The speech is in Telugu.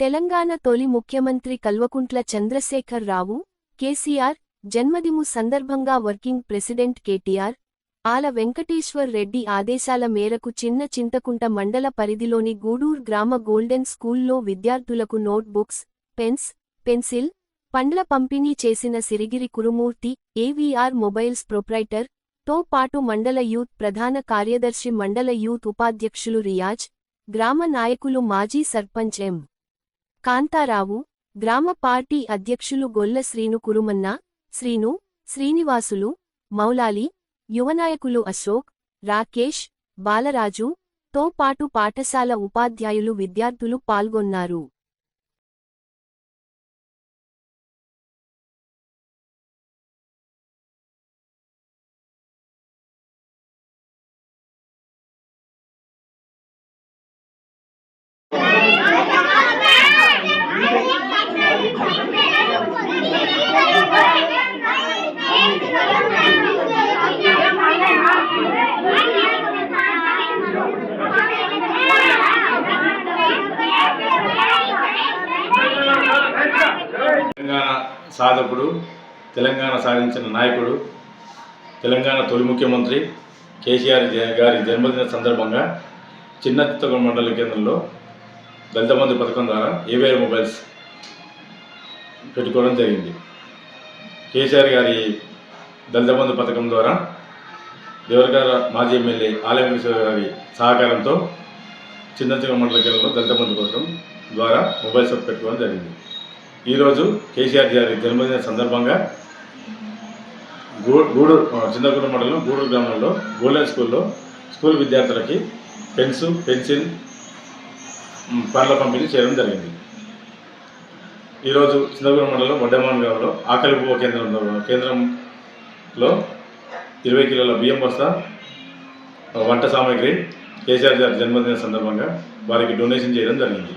తెలంగాణ తొలి ముఖ్యమంత్రి కల్వకుంట్ల చంద్రశేఖర్ రావు కేసీఆర్ జన్మదిము సందర్భంగా వర్కింగ్ ప్రెసిడెంట్ కేటీఆర్ ఆల వెంకటేశ్వర్ రెడ్డి ఆదేశాల మేరకు చిన్న చింతకుంట మండల పరిధిలోని గూడూర్ గ్రామ గోల్డెన్ స్కూల్లో విద్యార్థులకు నోట్బుక్స్ పెన్స్ పెన్సిల్ పండ్ల పంపిణీ చేసిన సిరిగిరి కురుమూర్తి ఏవీఆర్ మొబైల్స్ ప్రొప్రైటర్తో పాటు మండల యూత్ ప్రధాన కార్యదర్శి మండల యూత్ ఉపాధ్యక్షులు రియాజ్ గ్రామ నాయకులు మాజీ సర్పంచ్ ఎం. కాంతారావు గ్రామ పార్టీ అధ్యక్షులు గొల్ల శ్రీను కురుమన్న శ్రీను శ్రీనివాసులు మౌలాలి యువనాయకులు అశోక్ రాకేష్ బాలరాజు తో పాటు పాఠశాల ఉపాధ్యాయులు విద్యార్థులు పాల్గొన్నారు. తెలంగాణ సాధకుడు తెలంగాణ సాధించిన నాయకుడు తెలంగాణ తొలి ముఖ్యమంత్రి కేసీఆర్ గారి జన్మదిన సందర్భంగా చిన్న మండల కేంద్రంలో దళిత మంది పథకం ద్వారా ఏవేర్ మొబైల్స్ పెట్టుకోవడం జరిగింది. కేసీఆర్ గారి దళిత బంధు పథకం ద్వారా దేవరగార మాజీ ఎమ్మెల్యే ఆలయ గారి సహకారంతో చిన్న మండల కేంద్రంలో దళిత బంధు పథకం ద్వారా మొబైల్ షాప్ పెట్టుకోవడం జరిగింది. ఈరోజు కేసీఆర్ గారి జన్మదిన సందర్భంగా గూ గూడూరు ఆ, మండలం గూడూరు గ్రామంలో గోల్డెన్ స్కూల్లో స్కూల్ విద్యార్థులకి పెన్స్ పెన్సిల్ పనుల పంపిణీ చేయడం జరిగింది. ఈరోజు చింతగూడెం మండలం వడ్డమాన్ గ్రామంలో ఆకలి ఉప కేంద్రంలో కేంద్రంలో ఇరవై కిలోల బియ్యం బస్తా వంట సామాగ్రి కేసీఆర్ గారి జన్మదిన సందర్భంగా వారికి డొనేషన్ చేయడం జరిగింది.